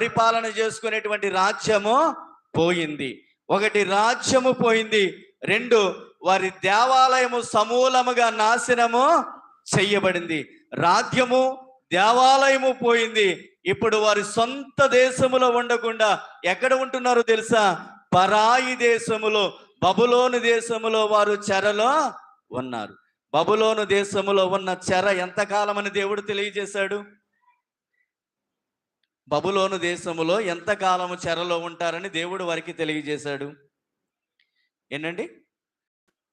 పరిపాలన చేసుకునేటువంటి రాజ్యము పోయింది. ఒకటి రాజ్యము పోయింది. రెండు వారి దేవాలయము సమూలముగా నాశనము చెయ్యబడింది రాజ్యము దేవాలయము పోయింది. ఇప్పుడు వారి సొంత దేశములో ఉండకుండా ఎక్కడ ఉంటున్నారో తెలుసా? పరాయి దేశములో బబులోను దేశములో వారు చెరలో ఉన్నారు. బబులోను దేశములో ఉన్న చెర ఎంతకాలమని దేవుడు తెలియజేశాడు? బబులోను దేశములో ఎంతకాలము చెరలో ఉంటారని దేవుడు వారికి తెలియజేశాడు? ఏంటండి?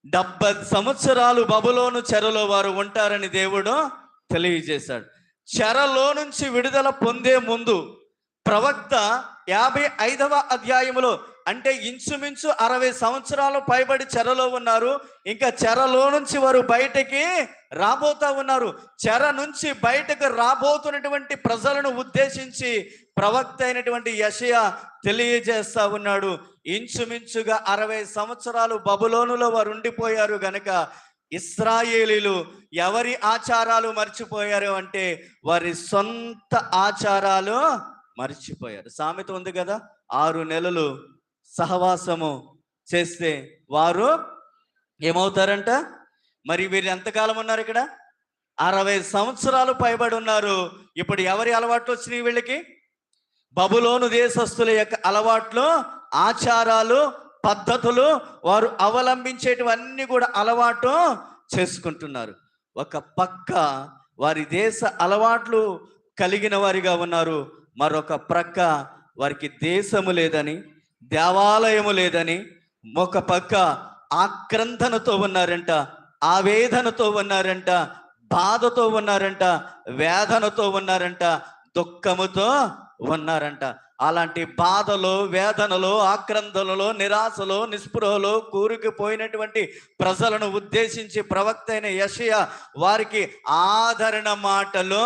డెబ్బై సంవత్సరాలు బబులోను చెరలో వారు ఉంటారని దేవుడు తెలియజేశాడు. చెరలో నుంచి విడుదల పొందే ముందు ప్రవక్త యాభై ఐదవ అధ్యాయములో అంటే ఇంచుమించు అరవై సంవత్సరాలు పైబడి చెరలో ఉన్నారు. ఇంకా చెరలో నుంచి వారు బయటికి రాబోతా ఉన్నారు. చెర నుంచి బయటకు రాబోతున్నటువంటి ప్రజలను ఉద్దేశించి ప్రవక్త అయినటువంటి యషయ తెలియజేస్తా ఉన్నాడు. ఇంచుమించుగా అరవై సంవత్సరాలు బబులోనులో వారు ఉండిపోయారు గనక ఇస్రాయేలీలు ఎవరి ఆచారాలు మర్చిపోయారు అంటే వారి సొంత ఆచారాలు మర్చిపోయారు. సామెత ఉంది కదా ఆరు నెలలు సహవాసము చేస్తే వారు ఏమవుతారంట? మరి వీరు ఎంతకాలం ఉన్నారు ఇక్కడ? అరవై సంవత్సరాలు పైబడి ఉన్నారు. ఇప్పుడు ఎవరి అలవాట్లు వచ్చినాయి వీళ్ళకి? బబులోను దేశస్తుల యొక్క అలవాట్లు ఆచారాలు పద్ధతులు వారు అవలంబించేటివన్నీ కూడా అలవాటు చేసుకుంటున్నారు. ఒక పక్క వారి దేశ అలవాట్లు కలిగిన వారిగా ఉన్నారు. మరొక ప్రక్క వారికి దేశము లేదని దేవాలయము లేదని ఒక పక్క ఆక్రందనతో ఉన్నారంట ఆవేదనతో ఉన్నారంట బాధతో ఉన్నారంట వేదనతో ఉన్నారంట దుఃఖముతో ఉన్నారంట. అలాంటి బాధలో వేదనలో ఆక్రందనలో నిరాశలో నిస్పృహలో కూరుకుపోయినటువంటి ప్రజలను ఉద్దేశించి ప్రవక్త అయిన యషయ వారికి ఆదరణ మాటలు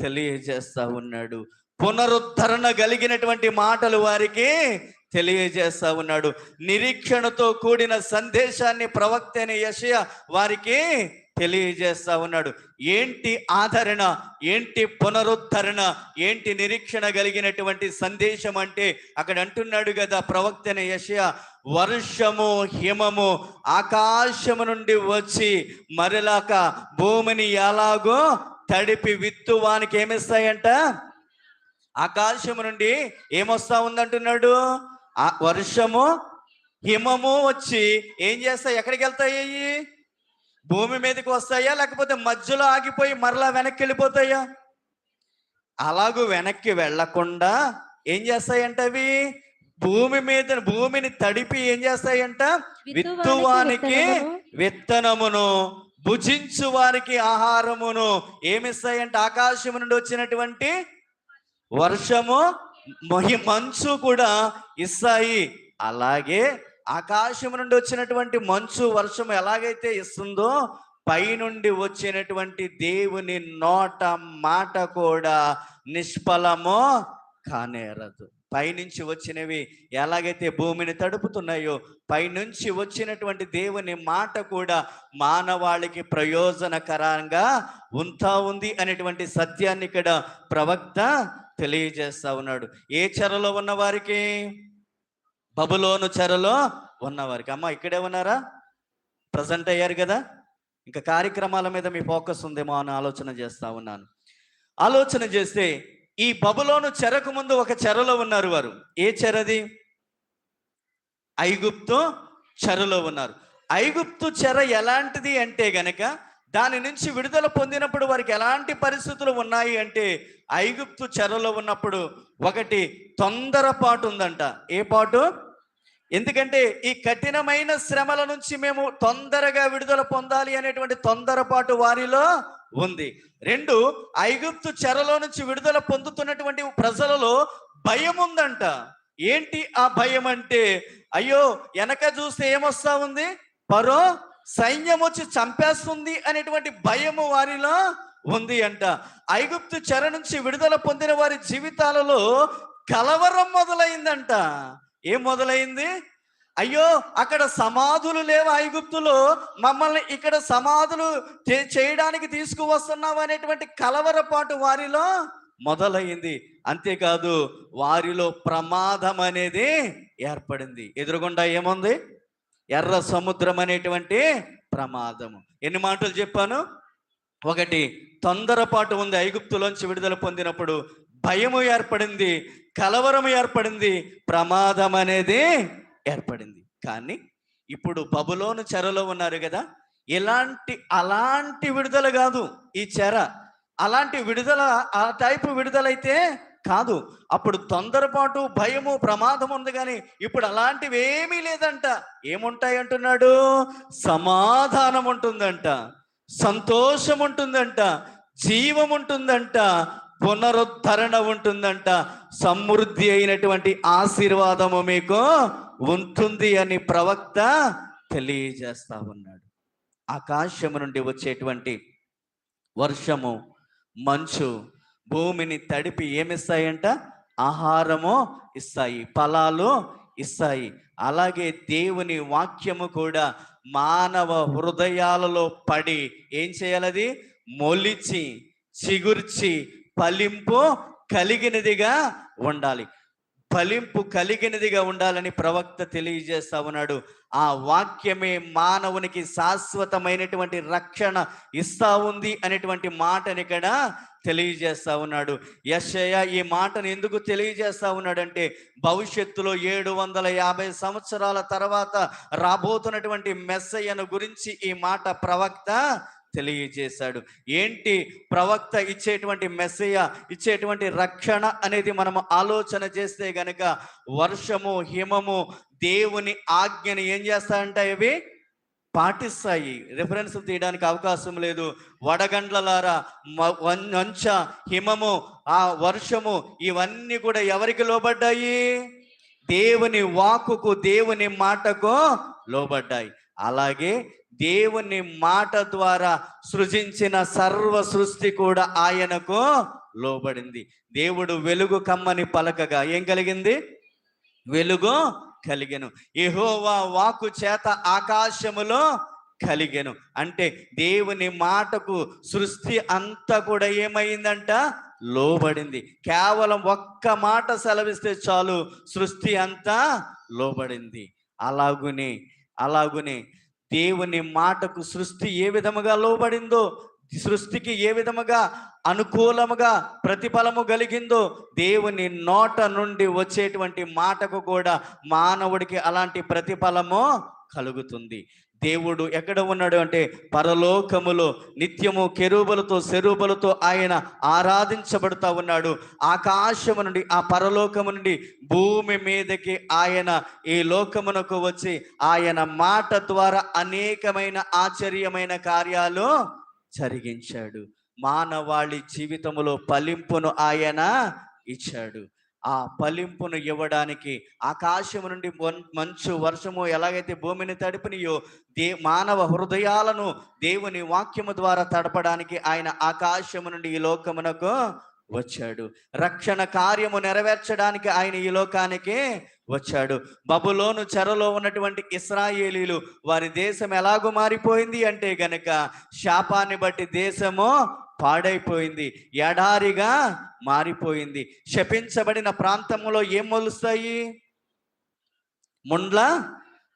తెలియజేస్తా ఉన్నాడు. పునరుద్ధరణ కలిగినటువంటి మాటలు వారికి తెలియజేస్తా ఉన్నాడు. నిరీక్షణతో కూడిన సందేశాన్ని ప్రవక్త అయిన యషయ వారికి తెలియజేస్తా ఉన్నాడు. ఏంటి ఆదరణ? ఏంటి పునరుద్ధరణ? ఏంటి నిరీక్షణ కలిగినటువంటి సందేశం అంటే అక్కడ అంటున్నాడు కదా ప్రవక్త అయిన యషయ వర్షము హిమము ఆకాశము నుండి వచ్చి మరలాక భూమిని ఎలాగో తడిపి విత్తు వానికి ఏమిస్తాయంట? ఆకాశము నుండి ఏమొస్తా ఉందంటున్నాడు? ఆ వర్షము హిమము వచ్చి ఏం చేస్తాయి? ఎక్కడికి వెళ్తాయి? భూమి మీదకి వస్తాయా? లేకపోతే మధ్యలో ఆగిపోయి మరలా వెనక్కి వెళ్ళిపోతాయా? అలాగూ వెనక్కి వెళ్ళకుండా ఏం చేస్తాయంట అవి? భూమి మీద భూమిని తడిపి ఏం చేస్తాయంట? విత్తువానికి విత్తనమును భుజించు వారికి ఆహారమును. ఏమిస్తాయంట? ఆకాశము నుండి వచ్చినటువంటి వర్షము మంచు కూడా ఇస్తాయి. అలాగే ఆకాశం నుండి వచ్చినటువంటి మంచు వర్షం ఎలాగైతే ఇస్తుందో పైనుండి వచ్చినటువంటి దేవుని నోట మాట కూడా నిష్ఫలమో కానేరదు. పైనుంచి వచ్చినవి ఎలాగైతే భూమిని తడుపుతున్నాయో పైనుంచి వచ్చినటువంటి దేవుని మాట కూడా మానవాళికి ప్రయోజనకరంగా ఉంటా ఉంది అనేటువంటి సత్యాన్ని ఇక్కడ ప్రవక్త తెలియజేస్తా ఉన్నాడు. ఏ చెరలో ఉన్న వారికి బబులోను చెరలో ఉన్నవారికి. అమ్మ ఇక్కడే ఉన్నారా? ప్రజెంట్ అయ్యారు కదా? ఇంకా కార్యక్రమాల మీద మీ ఫోకస్ ఉందేమో అని ఆలోచన చేస్తా ఉన్నాను. ఆలోచన చేస్తే ఈ బబులోను చెరకు ముందు ఒక చెరలో ఉన్నారు వారు. ఏ చెరది? ఐగుప్తు చెరలో ఉన్నారు. ఐగుప్తు చెర ఎలాంటిది అంటే గనక దాని నుంచి విడుదల పొందినప్పుడు వారికి ఎలాంటి పరిస్థితులు ఉన్నాయి అంటే ఐగుప్తు చెరలో ఉన్నప్పుడు ఒకటి తొందరపాటు ఉందంట. ఏ పాటు? ఎందుకంటే ఈ కఠినమైన శ్రమల నుంచి మేము తొందరగా విడుదల పొందాలి అనేటువంటి తొందరపాటు వారిలో ఉంది. రెండు ఐగుప్తు చెరలో నుంచి విడుదల పొందుతున్నటువంటి ప్రజలలో భయం ఉందంట. ఏంటి ఆ భయం అంటే అయ్యో వెనక చూస్తే ఏమొస్తా ఉంది? పరో సైన్యం వచ్చి చంపేస్తుంది అనేటువంటి భయము వారిలో ఉంది అంట. ఐగుప్తు చెర నుంచి విడుదల పొందిన వారి జీవితాలలో కలవరం మొదలైందంట. ఏం మొదలైంది? అయ్యో అక్కడ సమాధులు లేవు ఐగుప్తులో. మమ్మల్ని ఇక్కడ సమాధులు చే- చేయడానికి తీసుకువస్తున్నావు అనేటువంటి కలవరపాటు వారిలో మొదలైంది. అంతేకాదు వారిలో ప్రమాదం అనేది ఏర్పడింది. ఎదురుగుండా ఏముంది? ఎర్ర సముద్రం అనేటువంటి ప్రమాదము. ఎన్ని మాటలు చెప్పాను? ఒకటి తొందరపాటు ఉంది. ఐగుప్తులోంచి విడుదల పొందినప్పుడు భయము ఏర్పడింది కలవరం ఏర్పడింది ప్రమాదం అనేది ఏర్పడింది. కానీ ఇప్పుడు బబులోను చెరలో ఉన్నారు కదా ఇలాంటి అలాంటి విడుదల కాదు ఈ చెర. అలాంటి విడుదల ఆ టైపు విడుదలైతే కాదు అప్పుడు తొందరపాటు భయము ప్రమాదం ఉంది కానీ ఇప్పుడు అలాంటివి ఏమీ లేదంట. ఏముంటాయి అంటున్నాడు? సమాధానం ఉంటుందంట సంతోషం ఉంటుందంట జీవం ఉంటుందంట పునరుద్ధరణ ఉంటుందంట. సమృద్ధి అయినటువంటి ఆశీర్వాదము మీకు ఉంటుంది అని ప్రవక్త తెలియజేస్తా ఉన్నాడు. ఆకాశము నుండి వచ్చేటువంటి వర్షము మంచు భూమిని తడిపి ఏమిస్తాయంట? ఆహారము ఇస్తాయి ఫలాలు ఇస్తాయి. అలాగే దేవుని వాక్యము కూడా మానవ హృదయాలలో పడి ఏం చేయాలది? మొలిచి చిగుర్చి ఫలింపు కలిగినదిగా ఉండాలి. ఫలింపు కలిగినదిగా ఉండాలని ప్రవక్త తెలియజేస్తా ఉన్నాడు. ఆ వాక్యమే మానవునికి శాశ్వతమైనటువంటి రక్షణ ఇస్తా ఉంది అనేటువంటి మాటని ఇక్కడ తెలియజేస్తా ఉన్నాడు. యశయ ఈ మాటను ఎందుకు తెలియజేస్తా ఉన్నాడంటే భవిష్యత్తులో ఏడు వందల యాభై సంవత్సరాల తర్వాత రాబోతున్నటువంటి మెస్సయ్యను గురించి ఈ మాట ప్రవక్త తెలియజేశాడు. ఏంటి? ప్రవక్త ఇచ్చేటువంటి మెస్సయ్య ఇచ్చేటువంటి రక్షణ అనేది మనం ఆలోచన చేస్తే గనక వర్షము హిమము దేవుని ఆజ్ఞని ఏం చేస్తాయంట ఇవి పాటిస్తాయి. రిఫరెన్స్ తీయడానికి అవకాశం లేదు. వడగండ్లలారా మంచ హిమము ఆ వర్షము ఇవన్నీ కూడా ఎవరికి లోబడ్డాయి? దేవుని వాక్కుకు దేవుని మాటకు లోబడ్డాయి. అలాగే దేవుని మాట ద్వారా సృజించిన సర్వ సృష్టి కూడా ఆయనకు లోబడింది. దేవుడు వెలుగు కమ్మని పలకగా ఏం కలిగింది? వెలుగు కలిగెను. ఎహోవా వాకు చేత ఆకాశములో కలిగెను. అంటే దేవుని మాటకు సృష్టి అంతా కూడా ఏమైందంట? లోబడింది. కేవలం ఒక్క మాట సెలవిస్తే చాలు సృష్టి అంతా లోబడింది. అలాగునే అలాగునే దేవుని మాటకు సృష్టి ఏ విధముగా లోబడిందో సృష్టికి ఏ విధముగా అనుకూలముగా ప్రతిఫలము కలిగిందో దేవుని నోట నుండి వచ్చేటువంటి మాటకు కూడా మానవుడికి అలాంటి ప్రతిఫలము కలుగుతుంది. దేవుడు ఎక్కడ ఉన్నాడు అంటే పరలోకములో నిత్యము కెరూబలతో సెరూబలతో ఆయన ఆరాధించబడుతూ ఉన్నాడు. ఆకాశము నుండి ఆ పరలోకము నుండి భూమి మీదకి ఆయన ఈ లోకమునకు వచ్చి ఆయన మాట ద్వారా అనేకమైన ఆశ్చర్యమైన కార్యాలు జరిగించాడు మానవాళి జీవితములో ఫలింపును ఆయన ఇచ్చాడు. ఆ ఫలింపును ఇవ్వడానికి ఆకాశము నుండి మంచు వర్షము ఎలాగైతే భూమిని తడిపినయో దే మానవ హృదయాలను దేవుని వాక్యము ద్వారా తడపడానికి ఆయన ఆకాశము నుండి ఈ లోకమునకు వచ్చాడు. రక్షణ కార్యము నెరవేర్చడానికి ఆయన ఈ లోకానికి వచ్చాడు. బబులోను చెరలో ఉన్నటువంటి ఇస్రాయేలీలు వారి దేశం ఎలాగో మారిపోయింది? అంటే గనక శాపాన్ని బట్టి దేశము పాడైపోయింది. ఎడారిగా మారిపోయింది. శపించబడిన ప్రాంతంలో ఏం మొలుస్తాయి? ముండ్ల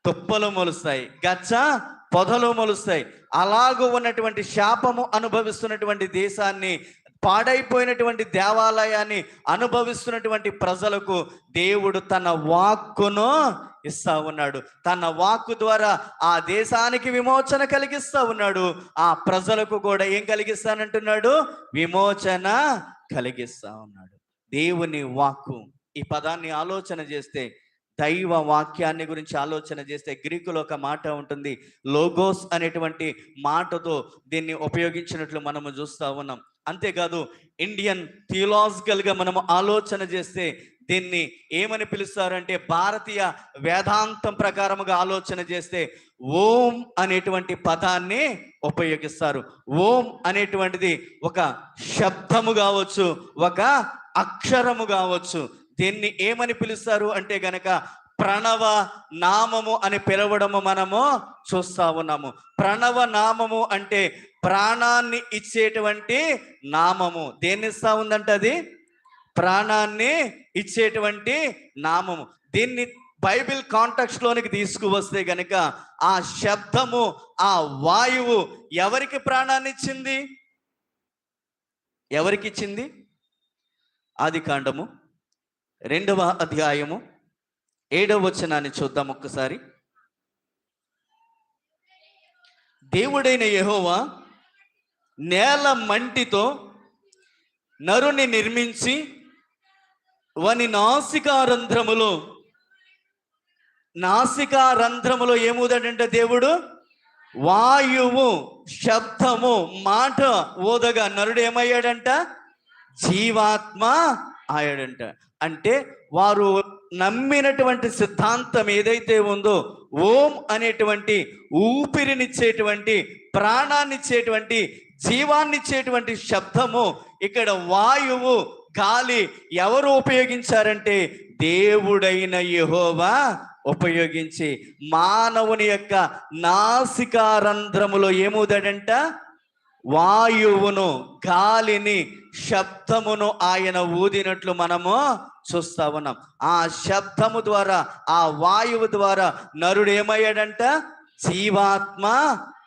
తుప్పలు మొలుస్తాయి. గచ్చ పొదలు మొలుస్తాయి. అలాగూ ఉన్నటువంటి శాపము అనుభవిస్తున్నటువంటి దేశాన్ని పాడైపోయినటువంటి దేవాలయాన్ని అనుభవిస్తున్నటువంటి ప్రజలకు దేవుడు తన వాక్కును ఇస్తా ఉన్నాడు. తన వాక్కు ద్వారా ఆ దేశానికి విమోచన కలిగిస్తా ఉన్నాడు. ఆ ప్రజలకు కూడా ఏం కలిగిస్తానంటున్నాడు? విమోచన కలిగిస్తా ఉన్నాడు. దేవుని వాక్కు ఈ పదాన్ని ఆలోచన చేస్తే దైవ వాక్యాన్ని గురించి ఆలోచన చేస్తే గ్రీకులో ఒక మాట ఉంటుంది లోగోస్ అనేటువంటి మాటతో దీన్ని ఉపయోగించినట్లు మనము చూస్తా ఉన్నాం. అంతేకాదు ఇండియన్ థియలాజికల్గా మనము ఆలోచన చేస్తే దీన్ని ఏమని పిలుస్తారంటే భారతీయ వేదాంతం ప్రకారముగా ఆలోచన చేస్తే ఓం అనేటువంటి పదాన్ని ఉపయోగిస్తారు. ఓం అనేటువంటిది ఒక శబ్దము కావచ్చు ఒక అక్షరము కావచ్చు దీన్ని ఏమని పిలుస్తారు అంటే గనక ప్రణవ నామము అని పిలవడము మనము చూస్తా ఉన్నాము. ప్రణవ నామము అంటే ప్రాణాన్ని ఇచ్చేటువంటి నామము. దేన్ని ఇస్తా ఉందంట అది? ప్రాణాన్ని ఇచ్చేటువంటి నామము. దీన్ని బైబిల్ కాంటాక్ట్స్ లోనికి తీసుకువస్తే గనుక ఆ శబ్దము ఆ వాయువు ఎవరికి ప్రాణాన్ని ఇచ్చింది? ఎవరికి ఇచ్చింది? ఆది కాండము. రెండవ అధ్యాయము ఏడవ వచనాన్ని చూద్దాం ఒక్కసారి. దేవుడైన యహోవా నేల మంటితో నరుని నిర్మించి వని నాసికారంధ్రములో నాసికారంధ్రములో ఏముదంటే దేవుడు? వాయువు శబ్దము మాట ఓదగా నరుడు ఏమయ్యాడంట? జీవాత్మ ఆయాడంట అంటే వారు నమ్మినటువంటి సిద్ధాంతం ఏదైతే ఉందో ఓం అనేటువంటి ఊపిరినిచ్చేటువంటి ప్రాణాన్నిచ్చేటువంటి జీవాన్నిచ్చేటువంటి శబ్దము ఇక్కడ వాయువు గాలి ఎవరు ఉపయోగించారంటే దేవుడైన యహోవా ఉపయోగించి మానవుని యొక్క నాసికారంధ్రములో ఏముదడంట వాయువును గాలిని శబ్దమును ఆయన ఊదినట్లు మనము చూస్తా ఉన్నాం. ఆ శబ్దము ద్వారా ఆ వాయువు ద్వారా నరుడు ఏమయ్యాడంట? జీవాత్మ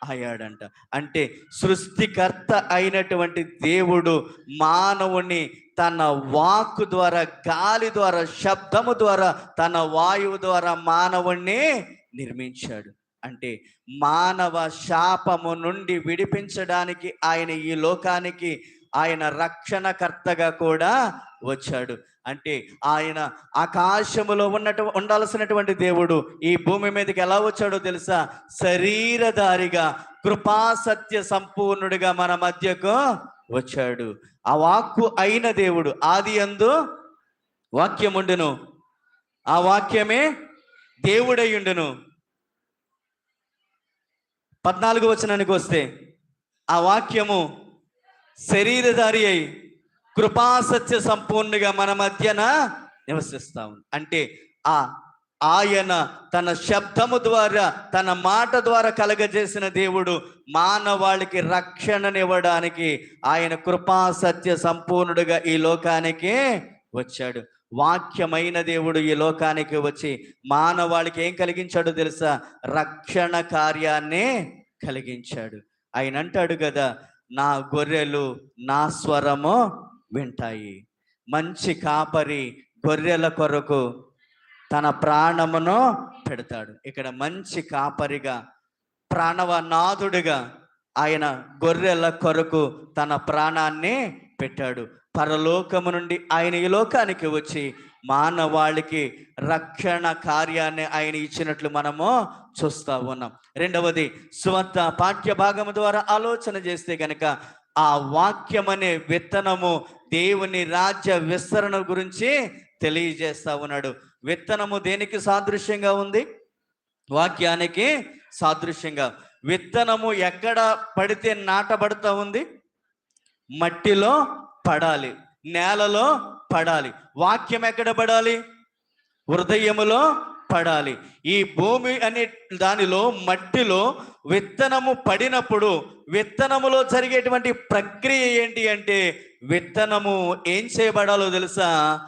అయ్యాడంట. అంటే సృష్టికర్త అయినటువంటి దేవుడు మానవుని తన వాక్కు ద్వారా గాలి ద్వారా శబ్దము ద్వారా తన వాయువు ద్వారా మానవుణ్ణి నిర్మించాడు. అంటే మానవ శాపము నుండి విడిపించడానికి ఆయన ఈ లోకానికి ఆయన రక్షణకర్తగా కూడా వచ్చాడు. అంటే ఆయన ఆకాశములో ఉన్నటు ఉండాల్సినటువంటి దేవుడు ఈ భూమి మీదకి ఎలా వచ్చాడో తెలుసా? శరీరధారిగా కృపా సత్య సంపూర్ణుడిగా మన మధ్యకు వచ్చాడు. ఆ వాక్కు అయిన దేవుడు ఆది అందు వాక్యముండును. ఆ వాక్యమే దేవుడయ్యుండును పద్నాలుగు వచనానికి వస్తే ఆ వాక్యము శరీరధారి అయి కృపాసత్య సంపూర్ణగా మన మధ్యన నివసిస్తా అంటే ఆ ఆయన తన శబ్దము ద్వారా తన మాట ద్వారా కలగజేసిన దేవుడు మానవాళికి రక్షణనివ్వడానికి ఆయన కృపా సత్య సంపూర్ణుడుగా ఈ లోకానికి వచ్చాడు. వాక్యమైన దేవుడు ఈ లోకానికి వచ్చి మానవాళికి ఏం కలిగించాడో తెలుసా? రక్షణ కార్యాన్ని కలిగించాడు. ఆయన అంటాడు కదా నా గొర్రెలు నా స్వరము వింటాయి. మంచి కాపరి గొర్రెల కొరకు తన ప్రాణమును పెడతాడు. ఇక్కడ మంచి కాపరిగా ప్రాణవనాథుడిగా ఆయన గొర్రెల కొరకు తన ప్రాణాన్ని పెట్టాడు. పరలోకము నుండి ఆయన ఈ లోకానికి వచ్చి మానవాళికి రక్షణ కార్యాన్ని ఆయన ఇచ్చినట్లు మనము చూస్తా ఉన్నాం. రెండవది స్వంత పాఠ్య భాగం ద్వారా ఆలోచన చేస్తే కనుక ఆ వాక్యం అనే విత్తనము దేవుని రాజ్య విస్తరణ గురించి తెలియజేస్తా ఉన్నాడు. విత్తనము దేనికి సాదృశ్యంగా ఉంది? వాక్యానికి సాదృశ్యంగా. విత్తనము ఎక్కడ పడితే నాటబడుతూ ఉంది? మట్టిలో పడాలి. నేలలో పడాలి. వాక్యం ఎక్కడ పడాలి? హృదయములో పడాలి. ఈ భూమి అనే దానిలో మట్టిలో విత్తనము పడినప్పుడు విత్తనములో జరిగేటువంటి ప్రక్రియ ఏంటి అంటే విత్తనము ఏం చేయబడాలో తెలుసా?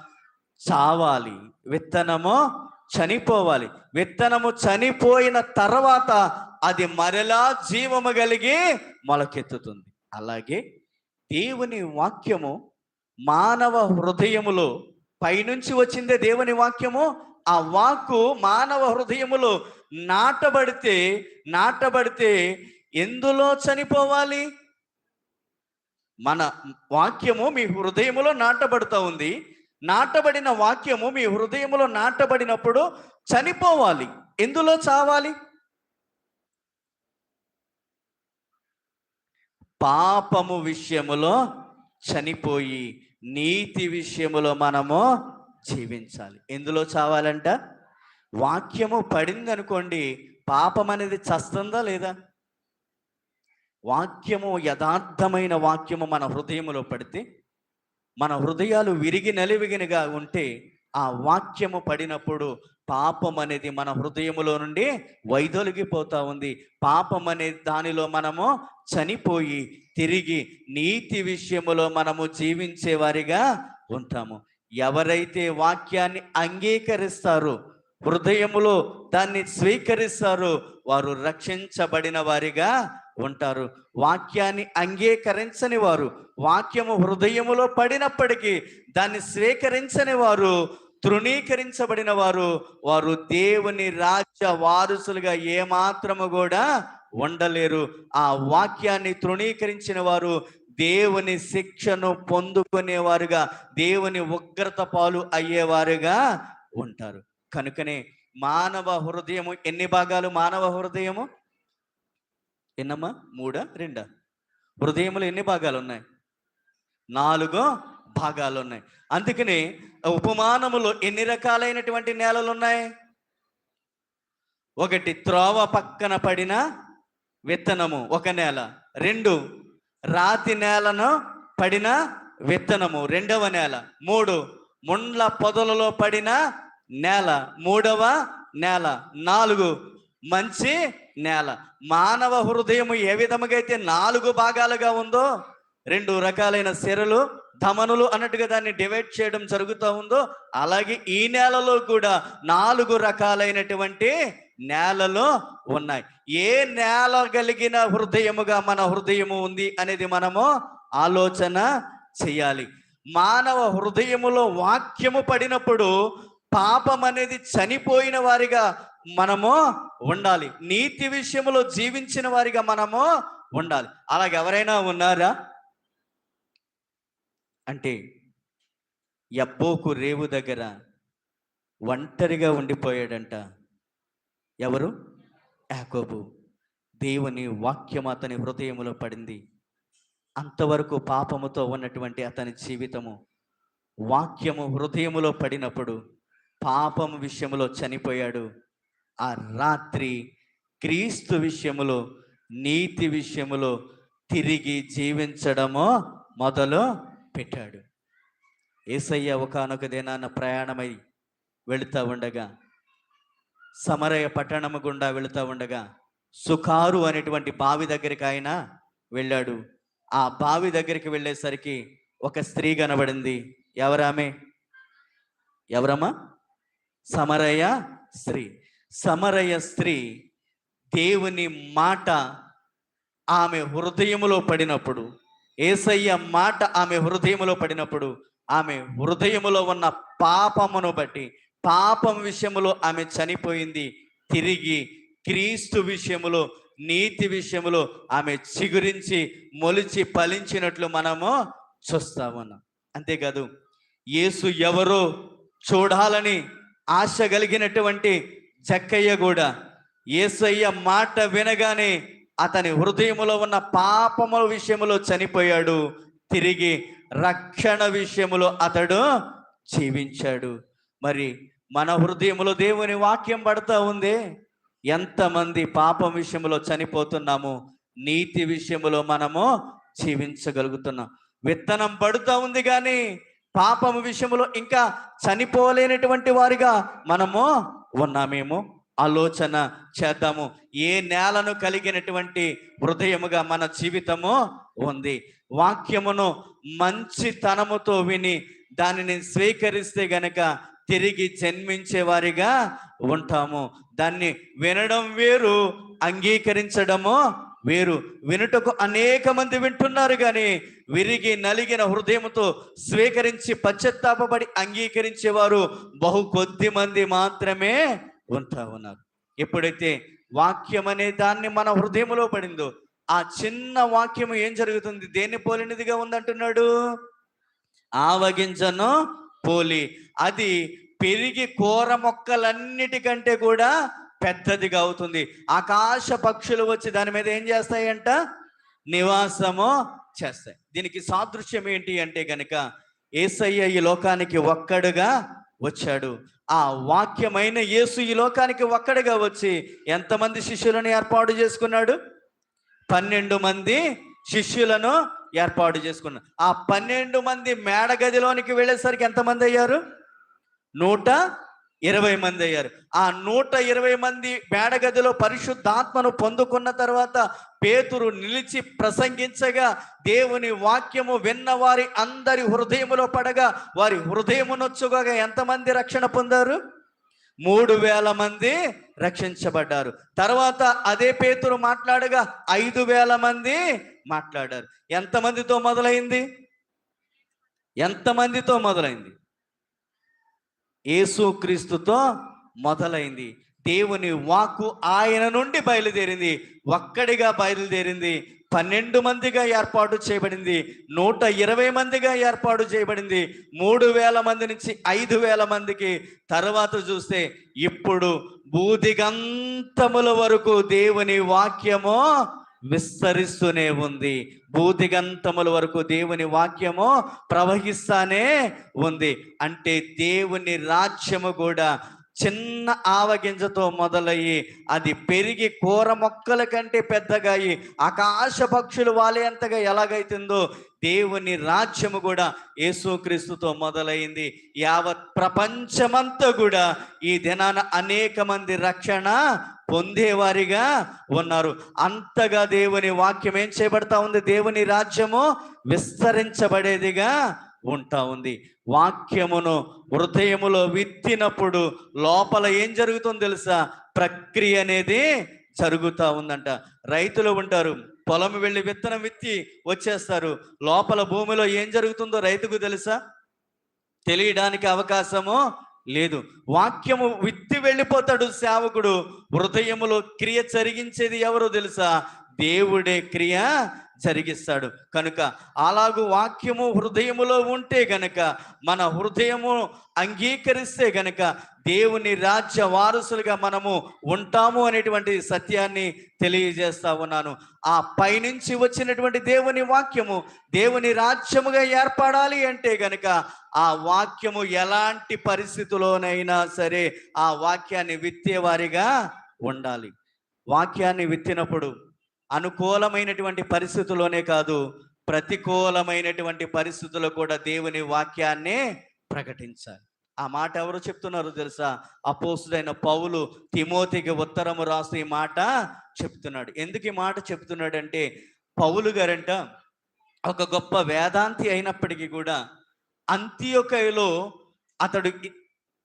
చావాలి. విత్తనము చనిపోవాలి. విత్తనము చనిపోయిన తర్వాత అది మరలా జీవము కలిగి మొలకెత్తుతుంది. అలాగే దేవుని వాక్యము మానవ హృదయములో పైనుంచి వచ్చిందే దేవుని వాక్యము. ఆ వాక్కు మానవ హృదయములో నాటబడితే నాటబడితే ఎందులో చనిపోవాలి? మన వాక్యము మీ హృదయములో నాటబడుతూ ఉంది. నాటబడిన వాక్యము మీ హృదయములో నాటబడినప్పుడు చనిపోవాలి. ఎందులో చావాలి? పాపము విషయములో చనిపోయి నీతి విషయములో మనము జీవించాలి. ఎందులో చావాలంట? వాక్యము పడింది అనుకోండి పాపం అనేది చస్తుందా లేదా? వాక్యము యథార్థమైన వాక్యము మన హృదయములో పడితే మన హృదయాలు విరిగి నలివిగినగా ఉంటే ఆ వాక్యము పడినప్పుడు పాపం అనేది మన హృదయములో నుండి వైదొలిగిపోతా ఉంది. పాపం అనే దానిలో మనము చనిపోయి తిరిగి నీతి విషయములో మనము జీవించే వారిగా ఉంటాము. ఎవరైతే వాక్యాన్ని అంగీకరిస్తారో హృదయములో దాన్ని స్వీకరిస్తారో వారు రక్షించబడిన వారిగా ఉంటారు. వాక్యాన్ని అంగీకరించని వారు వాక్యము హృదయములో పడినప్పటికీ దాన్ని స్వీకరించని వారు తృణీకరించబడిన వారు వారు దేవుని రాజ్య వారసులుగా ఏమాత్రము కూడా ఉండలేరు. ఆ వాక్యాన్ని తృణీకరించిన వారు దేవుని శిక్షను పొందుకునేవారుగా దేవుని ఉగ్రత పాలు అయ్యేవారుగా ఉంటారు. కనుకనే మానవ హృదయము ఎన్ని భాగాలు? మానవ హృదయము? ఎన్నమ్మా? మూడా? రెండా? హృదయములు ఎన్ని భాగాలు ఉన్నాయి? నాలుగో భాగాలు ఉన్నాయి అందుకని ఉపమానములో ఎన్ని రకాలైనటువంటి నేలలు ఉన్నాయి ఒకటి త్రోవ పక్కన పడిన విత్తనము ఒక నేల. రెండు రాతి నేలను పడిన విత్తనము రెండవ నేల. మూడు ముండ్ల పొదలలో పడిన నేల మూడవ నేల. నాలుగు మంచి నేల. మానవ హృదయము ఏ విధముగా అయితే నాలుగు భాగాలుగా ఉందో రెండు రకాలైన సిరలు ధమనులు అన్నట్టుగా దాన్ని డివైడ్ చేయడం జరుగుతూ ఉందో అలాగే ఈ నేలలో కూడా నాలుగు రకాలైనటువంటి నేలలు ఉన్నాయి. ఏ నేల కలిగిన హృదయముగా మన హృదయము ఉంది అనేది మనము ఆలోచన చేయాలి. మానవ హృదయములో వాక్యము పడినప్పుడు పాపం అనేది చనిపోయిన వారిగా మనము ఉండాలి. నీతి విషయంలో జీవించిన వారిగా మనము ఉండాలి. అలాగ ఎవరైనా ఉన్నారా? అంటే ఎబ్బోకు రేవు దగ్గర ఒంటరిగా ఉండిపోయాడంట. ఎవరు? యాకోబు. దేవుని వాక్యం అతని హృదయములో పడింది. అంతవరకు పాపముతో ఉన్నటువంటి అతని జీవితము వాక్యము హృదయములో పడినప్పుడు పాపము విషయంలో చనిపోయాడు. ఆ రాత్రి క్రీస్తు విషయములో నీతి విషయములో తిరిగి జీవించడమో మొదలు పెట్టాడు. ఏసయ్య ఒకనొక దినాన ప్రయాణమై వెళుతూ ఉండగా సమరయ పట్టణము గుండా వెళుతూ ఉండగా సుకారు అనేటువంటి బావి దగ్గరికి ఆయన వెళ్ళాడు. ఆ బావి దగ్గరికి వెళ్ళేసరికి ఒక స్త్రీ కనబడింది. ఎవరామె? ఎవరమ్మా? సమరయ స్త్రీ. సమరయ స్త్రీ దేవుని మాట ఆమె హృదయములో పడినప్పుడు ఏసయ్య మాట ఆమె హృదయములో పడినప్పుడు ఆమె హృదయములో ఉన్న పాపమును బట్టి పాపం విషయములో ఆమె చనిపోయింది. తిరిగి క్రీస్తు విషయములో నీతి విషయములో ఆమె చిగురించి మొలిచి ఫలించినట్లు మనము చూస్తామన్నాం అంతేకాదు యేసు ఎవరో చూడాలని ఆశ కలిగినటువంటి జక్కయ్య కూడా ఏసయ్య మాట వినగానే అతని హృదయములో ఉన్న పాపముల విషయములో చనిపోయాడు. తిరిగి రక్షణ విషయములో అతడు జీవించాడు. మరి మన హృదయములో దేవుని వాక్యం పడతా ఉంది? ఎంతమంది పాపం విషయంలో చనిపోతున్నాము? నీతి విషయములో మనము జీవించగలుగుతున్నాం. విత్తనం పడుతూ ఉంది కానీ పాపం విషయంలో ఇంకా చనిపోలేనటువంటి వారిగా మనము ఉన్నామేమో? ఆలోచన చేద్దాము. ఏ నేలను కలిగినటువంటి హృదయముగా మన జీవితము ఉంది. వాక్యమును మంచితనముతో విని దానిని స్వీకరిస్తే గనక తిరిగి జన్మించే వారిగా ఉంటాము. దాన్ని వినడం వేరు అంగీకరించడము వేరు. వినుటకు అనేక మంది వింటున్నారు కానీ విరిగి నలిగిన హృదయంతో స్వీకరించి పశ్చత్తాపడి అంగీకరించేవారు బహు కొద్ది మంది మాత్రమే ఉంటా ఉన్నారు ఎప్పుడైతే వాక్యం అనే దాన్ని మన హృదయంలో పడిందో ఆ చిన్న వాక్యం ఏం జరుగుతుంది? దేన్ని పోలినదిగా ఉందంటున్నాడు? ఆవగింజను పోలి. అది పెరిగి కూర మొక్కలన్నిటికంటే కూడా పెద్దదిగా అవుతుంది. ఆకాశ పక్షులు వచ్చి దాని మీద ఏం చేస్తాయంట? నివాసము చేస్తాయి. దీనికి సాదృశ్యం ఏంటి అంటే గనక ఏసయ్య ఈ లోకానికి ఒక్కడుగా వచ్చాడు. ఆ వాక్యమైన యేసు ఈ లోకానికి ఒక్కడిగా వచ్చి ఎంతమంది శిష్యులను ఏర్పాటు చేసుకున్నాడు? పన్నెండు మంది శిష్యులను ఏర్పాటు చేసుకున్నాడు. ఆ పన్నెండు మంది మేడ గదిలోనికి వెళ్ళేసరికి ఎంతమంది అయ్యారు? నూట ఇరవై మంది అయ్యారు. ఆ నూట ఇరవై మంది మేడగదిలో పరిశుద్ధాత్మను పొందుకున్న తర్వాత పేతురు నిలిచి ప్రసంగించగా దేవుని వాక్యము విన్న వారి అందరి హృదయములో పడగా వారి హృదయమునొచ్చుగా ఎంతమంది రక్షణ పొందారు? మూడు వేల మంది రక్షించబడ్డారు. తర్వాత అదే పేతురు మాట్లాడగా ఐదు వేల మంది మాట్లాడారు. ఎంతమందితో మొదలైంది? ఎంతమందితో మొదలైంది? యేసుక్రీస్తుతో మొదలైంది. దేవుని వాక్కు ఆయన నుండి బయలుదేరింది. ఒక్కడిగా బయలుదేరింది. పన్నెండు మందిగా ఏర్పాటు చేయబడింది. నూట ఇరవై మందిగా ఏర్పాటు చేయబడింది. మూడు వేల మంది నుంచి ఐదు వేల మందికి. తర్వాత చూస్తే ఇప్పుడు భూదిగంతముల వరకు దేవుని వాక్యము విస్తరిస్తూనే ఉంది. భూదిగంతముల వరకు దేవుని వాక్యము ప్రవహిస్తానే ఉంది. అంటే దేవుని రాజ్యము కూడా చిన్న ఆవగింజతో మొదలయ్యి అది పెరిగి కూర మొక్కల కంటే పెద్దగా అయ్యి ఆకాశ పక్షులు వాలేంతగా ఎలాగైతుందో దేవుని రాజ్యము కూడా యేసుక్రీస్తుతో మొదలైంది యావత్ ప్రపంచమంతా కూడా ఈ దినాన అనేక మంది రక్షణ పొందేవారిగా ఉన్నారు. అంతగా దేవుని వాక్యం ఏం చేయబడతా ఉంది? దేవుని రాజ్యము విస్తరించబడేదిగా ఉంటా ఉంది. వాక్యమును హృదయములో విత్తినప్పుడు లోపల ఏం జరుగుతుందో తెలుసా? ప్రక్రియ అనేది జరుగుతూ ఉందంట. రైతులు ఉంటారు. పొలం వెళ్ళి విత్తనం విత్తి వచ్చేస్తారు. లోపల భూమిలో ఏం జరుగుతుందో రైతుకు తెలుసా? తెలియడానికి అవకాశము లేదు. వాక్యము విత్తి వెళ్ళిపోతాడు సేవకుడు. హృదయములో క్రియ జరిగించేది ఎవరో తెలుసా? దేవుడే క్రియ జరిగిస్తాడు. కనుక అలాగూ వాక్యము హృదయములో ఉంటే గనక మన హృదయము అంగీకరిస్తే గనక దేవుని రాజ్య వారసులుగా మనము ఉంటాము అనేటువంటి సత్యాన్ని తెలియజేస్తా ఉన్నాను. ఆ పైనుంచి వచ్చినటువంటి దేవుని వాక్యము దేవుని రాజ్యముగా ఏర్పడాలి అంటే గనక ఆ వాక్యము ఎలాంటి పరిస్థితిలోనైనా సరే ఆ వాక్యాన్ని విత్తేవారిగా ఉండాలి. వాక్యాన్ని విత్తినప్పుడు అనుకూలమైనటువంటి పరిస్థితుల్లోనే కాదు ప్రతికూలమైనటువంటి పరిస్థితుల్లో కూడా దేవుని వాక్యాన్నే ప్రకటించాలి. ఆ మాట ఎవరు చెప్తున్నారు తెలుసా? అపోసుడైన పౌలు తిమోతికి ఉత్తరము రాస్తూ ఈ మాట చెప్తున్నాడు. ఎందుకు ఈ మాట చెప్తున్నాడంటే పౌలు గారంట ఒక గొప్ప వేదాంతి అయినప్పటికీ కూడా అంత్యొకయలో అతడు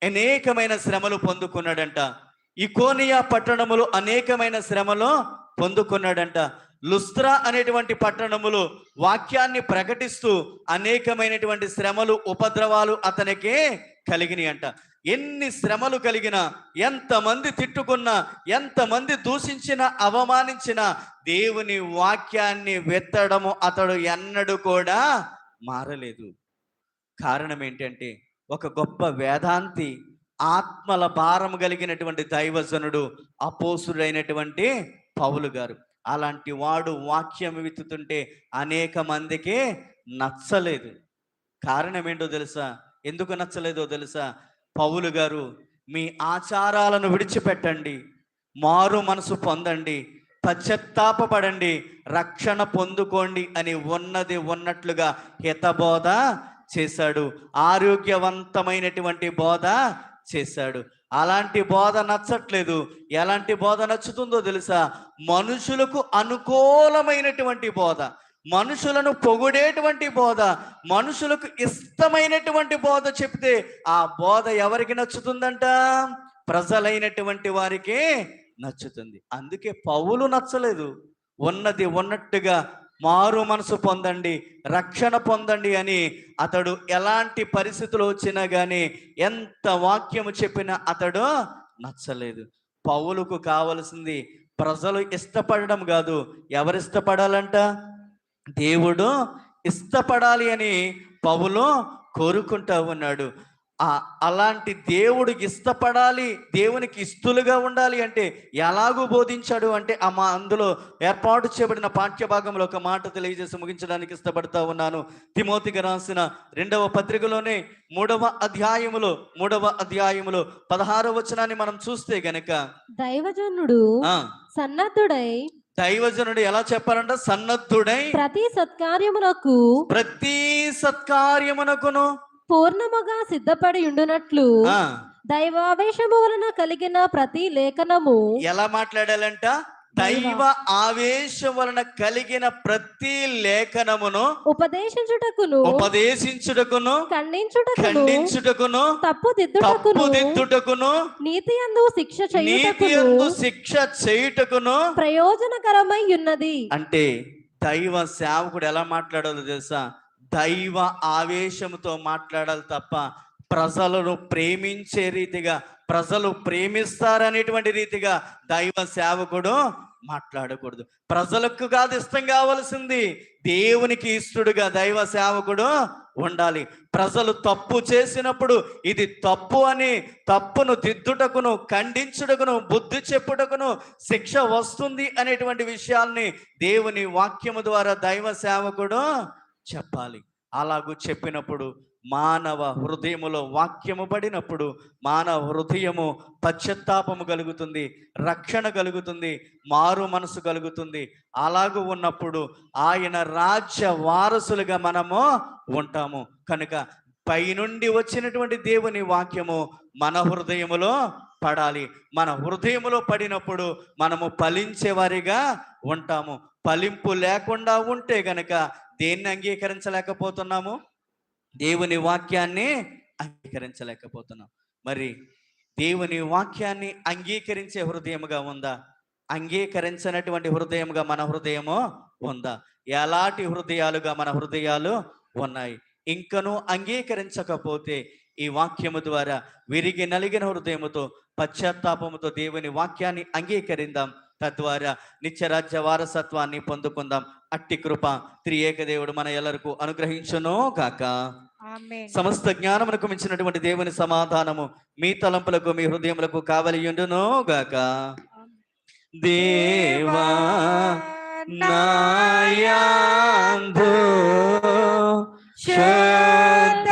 అనేకమైన శ్రమలు పొందుకున్నాడంట. ఇకోనియా పట్టణములు అనేకమైన శ్రమలో పొందుకున్నాడంట. లుస్త్రా అనేటువంటి పట్టణములు వాక్యాన్ని ప్రకటిస్తూ అనేకమైనటువంటి శ్రమలు ఉపద్రవాలు అతనికి కలిగినాయి అంట ఎన్ని శ్రమలు కలిగినా ఎంతమంది తిట్టుకున్నా ఎంతమంది దూషించిన అవమానించిన దేవుని వాక్యాన్ని వెత్తడము అతడు ఎన్నడూ కూడా మారలేదు. కారణం ఏంటంటే ఒక గొప్ప వేదాంతి ఆత్మల భారం కలిగినటువంటి దైవజనుడు అపోసుడైనటువంటి పౌలు గారు. అలాంటి వాడు వాక్యం విత్తుతుంటే అనేక మందికి నచ్చలేదు. కారణం ఏంటో తెలుసా? ఎందుకు నచ్చలేదో తెలుసా? పౌలు గారు మీ ఆచారాలను విడిచిపెట్టండి మారు మనసు పొందండి పశ్చత్తాపపడండి రక్షణ పొందుకోండి అని ఉన్నది ఉన్నట్లుగా హితబోధ చేశాడు. ఆరోగ్యవంతమైనటువంటి బోధ చేశాడు. అలాంటి బోధ నచ్చట్లేదు. ఎలాంటి బోధ నచ్చుతుందో తెలుసా? మనుషులకు అనుకూలమైనటువంటి బోధ. మనుషులను పొగిడేటువంటి బోధ. మనుషులకు ఇష్టమైనటువంటి బోధ చెప్తే ఆ బోధ ఎవరికి నచ్చుతుందంట? ప్రజలైనటువంటి వారికి నచ్చుతుంది. అందుకే పౌలు నచ్చలేదు. ఉన్నది ఉన్నట్టుగా మారు మనసు పొందండి రక్షణ పొందండి అని అతడు ఎలాంటి పరిస్థితులు వచ్చినా కానీ ఎంత వాక్యము చెప్పినా అతడు నచ్చలేదు. పౌలుకు కావలసింది ప్రజలు ఇష్టపడడం కాదు. ఎవరు ఇష్టపడాలంట? దేవుడు ఇష్టపడాలి అని పౌలు కోరుకుంటా ఉన్నాడు. అలాంటి దేవుడికి ఇష్టపడాలి దేవునికి ఇష్టలుగా ఉండాలి అంటే ఎలాగూ బోధించాడు అంటే ఆ మా అందులో ఏర్పాటు చేయబడిన పాఠ్య భాగంలో ఒక మాట తెలియజేసి ముగించడానికి ఇష్టపడతా ఉన్నాను. తిమోతికి రాసిన రెండవ పత్రికలోనే మూడవ అధ్యాయములో మూడవ అధ్యాయములో పదహారవ వచనాన్ని మనం చూస్తే గనక దైవజనుడు సన్నద్ధుడై దైవజనుడు ఎలా చెప్పారంట సన్నద్ధుడై ప్రతి సత్కార్యమునకు ప్రతి సత్కార్యమునకును పూర్ణముగా సిద్ధపడి ఉండునట్లు దైవావేశము వలన కలిగిన ప్రతి లేఖనము ఎలా మాట్లాడాలంట? దైవ ఆవేశం వలన కలిగిన ప్రతి లేఖనమును ఉపదేశించుటకును ఉపదేశించుటకును ఖండించుటకును ఖండించుటకును తప్పు దిద్దుటకును నీతి అందు శిక్ష నీతి యందు శిక్ష చేయుటకును ప్రయోజనకరమై ఉన్నది. అంటే దైవ సేవకుడు ఎలా మాట్లాడాలో తెలుసా? దైవ ఆవేశంతో మాట్లాడాలి తప్ప ప్రజలను ప్రేమించే రీతిగా ప్రజలు ప్రేమిస్తారనేటువంటి రీతిగా దైవ సేవకుడు మాట్లాడకూడదు. ప్రజలకు కాదు ఇష్టం కావలసింది దేవునికి ఇష్టడుగా దైవ సేవకుడు ఉండాలి. ప్రజలు తప్పు చేసినప్పుడు ఇది తప్పు అని తప్పును దిద్దుటకును ఖండించుటకును బుద్ధి చెప్పుటకును శిక్ష వస్తుంది అనేటువంటి విషయాల్ని దేవుని వాక్యము ద్వారా దైవ సేవకుడు చెప్పాలి. అలాగూ చెప్పినప్పుడు మానవ హృదయములో వాక్యము పడినప్పుడు మానవ హృదయము పశ్చాత్తాపము కలుగుతుంది రక్షణ కలుగుతుంది మారు మనసు కలుగుతుంది. అలాగూ ఉన్నప్పుడు ఆయన రాజ్య వారసులుగా మనము ఉంటాము. కనుక పైనుండి వచ్చినటువంటి దేవుని వాక్యము మన హృదయములో పడాలి. మన హృదయములో పడినప్పుడు మనము ఫలించేవారిగా ఉంటాము. ఫలింపు లేకుండా ఉంటే గనక దేన్ని అంగీకరించలేకపోతున్నాము? దేవుని వాక్యాన్ని అంగీకరించలేకపోతున్నాం. మరి దేవుని వాక్యాన్ని అంగీకరించే హృదయముగా ఉందా? అంగీకరించినటువంటి హృదయముగా మన హృదయము ఉందా? ఎలాంటి హృదయాలుగా మన హృదయాలు ఉన్నాయి? ఇంకను అంగీకరించకపోతే ఈ వాక్యము ద్వారా విరిగి నలిగిన హృదయముతో పశ్చాత్తాపముతో దేవుని వాక్యాన్ని అంగీకరిందాం. తద్వారా నిత్యరాజ్య వారసత్వాన్ని పొందుకుందాం. అట్టి కృప త్రియేక దేవుడు మన ఎల్లరకు అనుగ్రహించును గాక. ఆమేన్. సమస్త జ్ఞానమునకు మించినటువంటి దేవుని సమాధానము మీ తలంపులకు మీ హృదయములకు కావలియుండును గాక. దేవా నాయాందు శుద్ధ